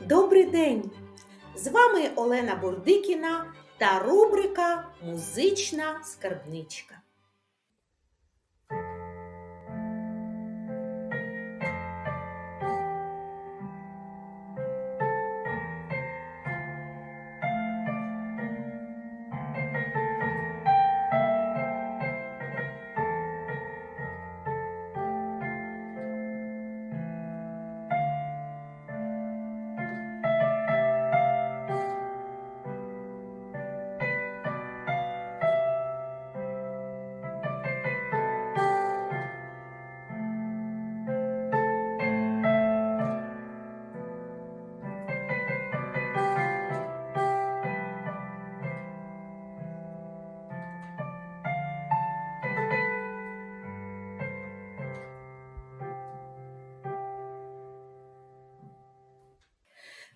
Добрий день! З вами Олена Бурдикіна та рубрика Музична скарбничка. –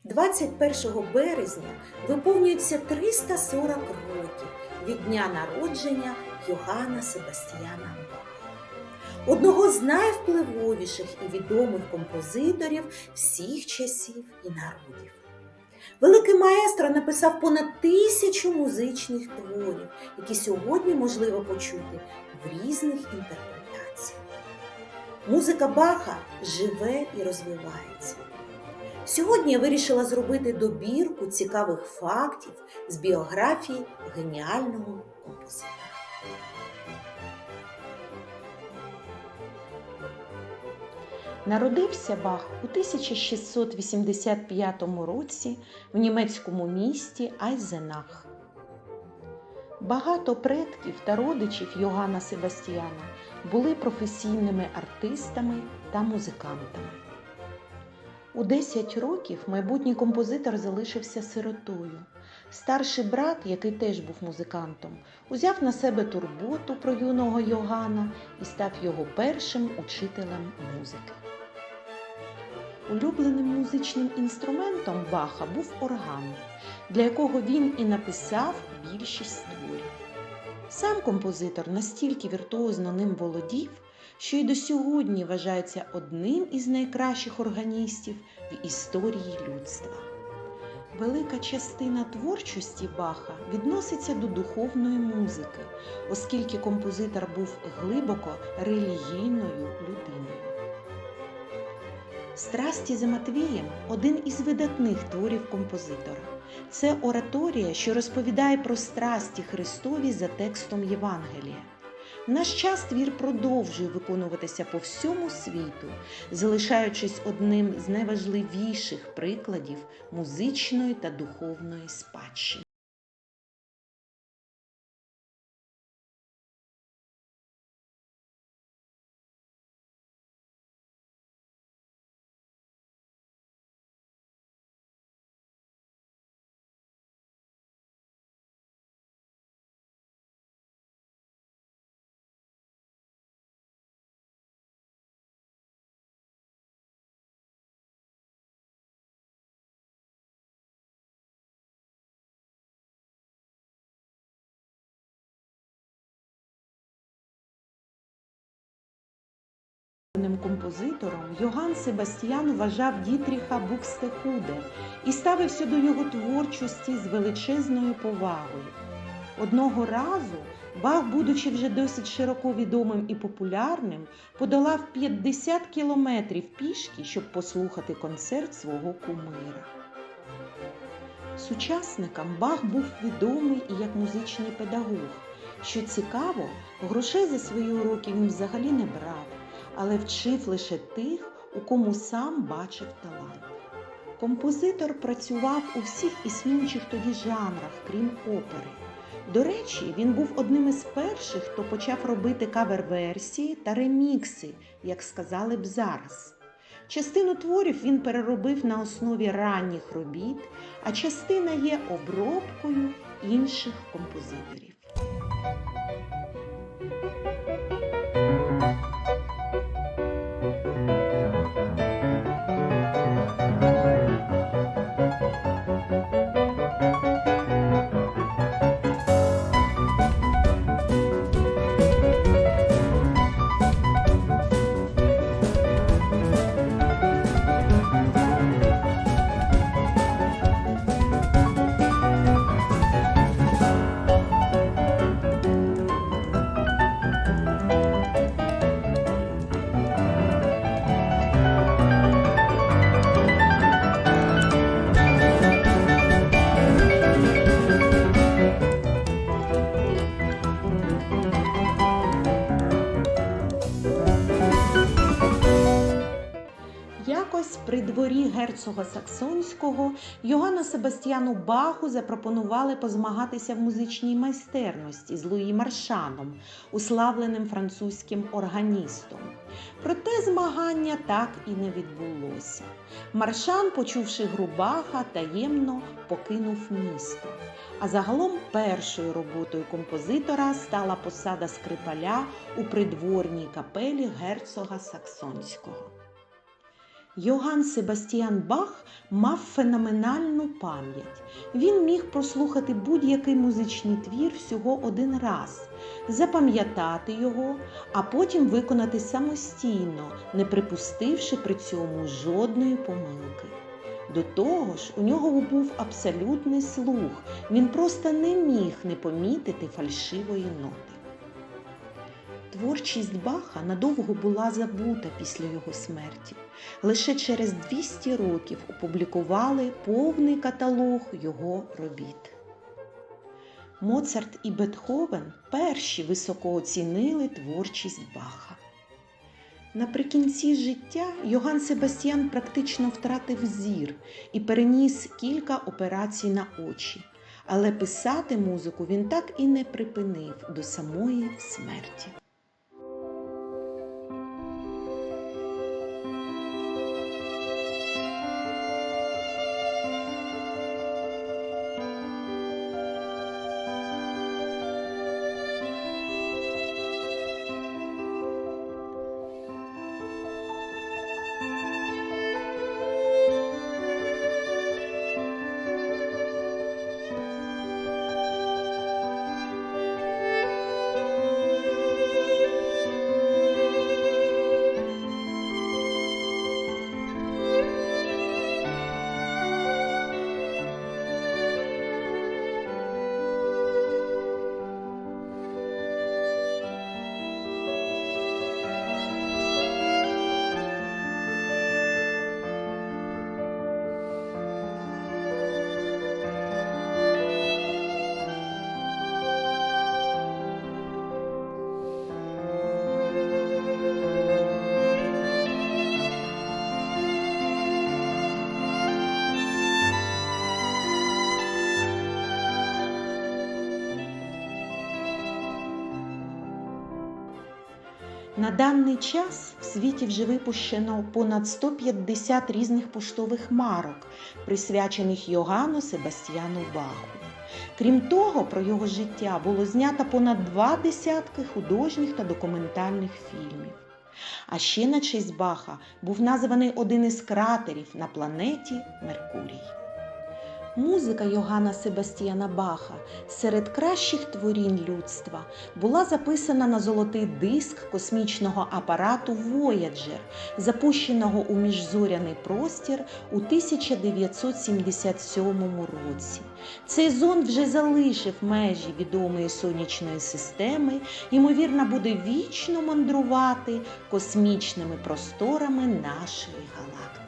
21 березня виповнюється 340 років від дня народження Йоганна Себастьяна Баха, одного з найвпливовіших і відомих композиторів всіх часів і народів. Великий маестро написав понад тисячу музичних творів, які сьогодні можливо почути в різних інтерпретаціях. Музика Баха живе і розвивається. Сьогодні я вирішила зробити добірку цікавих фактів з біографії геніального композитора. Народився Бах у 1685 році в німецькому місті Айзенах. Багато предків та родичів Йоганна Себастьяна були професійними артистами та музикантами. У 10 років майбутній композитор залишився сиротою. Старший брат, який теж був музикантом, узяв на себе турботу про юного Йоганна і став його першим учителем музики. Улюбленим музичним інструментом Баха був орган, для якого він і написав більшість творів. Сам композитор настільки віртуозно ним володів, що й до сьогодні вважається одним із найкращих органістів в історії людства. Велика частина творчості Баха відноситься до духовної музики, оскільки композитор був глибоко релігійною людиною. Страсті за Матвієм один із видатних творів композитора. Це ораторія, що розповідає про страсті Христові за текстом Євангелія. Наш час твір продовжує виконуватися по всьому світу, залишаючись одним з найважливіших прикладів музичної та духовної спадщини. Ним композитором Йоган Себастьян вважав Дітріха Букстехуде і ставився до його творчості з величезною повагою. Одного разу Бах, будучи вже досить широко відомим і популярним, подолав 50 кілометрів пішки, щоб послухати концерт свого кумира. Сучасникам Бах був відомий і як музичний педагог. Що цікаво, грошей за свої уроки він взагалі не брав але вчив лише тих, у кому сам бачив талант. Композитор працював у всіх існуючих тоді жанрах, крім опери. До речі, він був одним із перших, хто почав робити кавер-версії та ремікси, як сказали б зараз. Частину творів він переробив на основі ранніх робіт, а частина є обробкою інших композиторів. Герцога Саксонського Йоганна Себастьяну Баху запропонували позмагатися в музичній майстерності з Луї Маршаном, уславленим французьким органістом. Проте змагання так і не відбулося. Маршан, почувши гру Баха, таємно покинув місто. А загалом першою роботою композитора стала посада скрипаля у придворній капелі герцога Саксонського. Йоган Себастьян Бах мав феноменальну пам'ять. Він міг прослухати будь-який музичний твір всього один раз, запам'ятати його, а потім виконати самостійно, не припустивши при цьому жодної помилки. До того ж, у нього був абсолютний слух, він просто не міг не помітити фальшивої ноти. Творчість Баха надовго була забута після його смерті. Лише через 200 років опублікували повний каталог його робіт. Моцарт і Бетховен перші високо оцінили творчість Баха. Наприкінці життя Йоган Себастьян практично втратив зір і переніс кілька операцій на очі, але писати музику він так і не припинив до самої смерті. На даний час в світі вже випущено понад 150 різних поштових марок, присвячених Йоганну Себастьяну Баху. Крім того, про його життя було знято понад два десятки художніх та документальних фільмів. А ще на честь Баха був названий один із кратерів на планеті Меркурій. Музика Йоганна Себастьяна Баха серед кращих творінь людства була записана на золотий диск космічного апарату Voyager, запущеного у міжзоряний простір у 1977 році. Цей зонд вже залишив межі відомої сонячної системи, ймовірно, буде вічно мандрувати космічними просторами нашої галактики.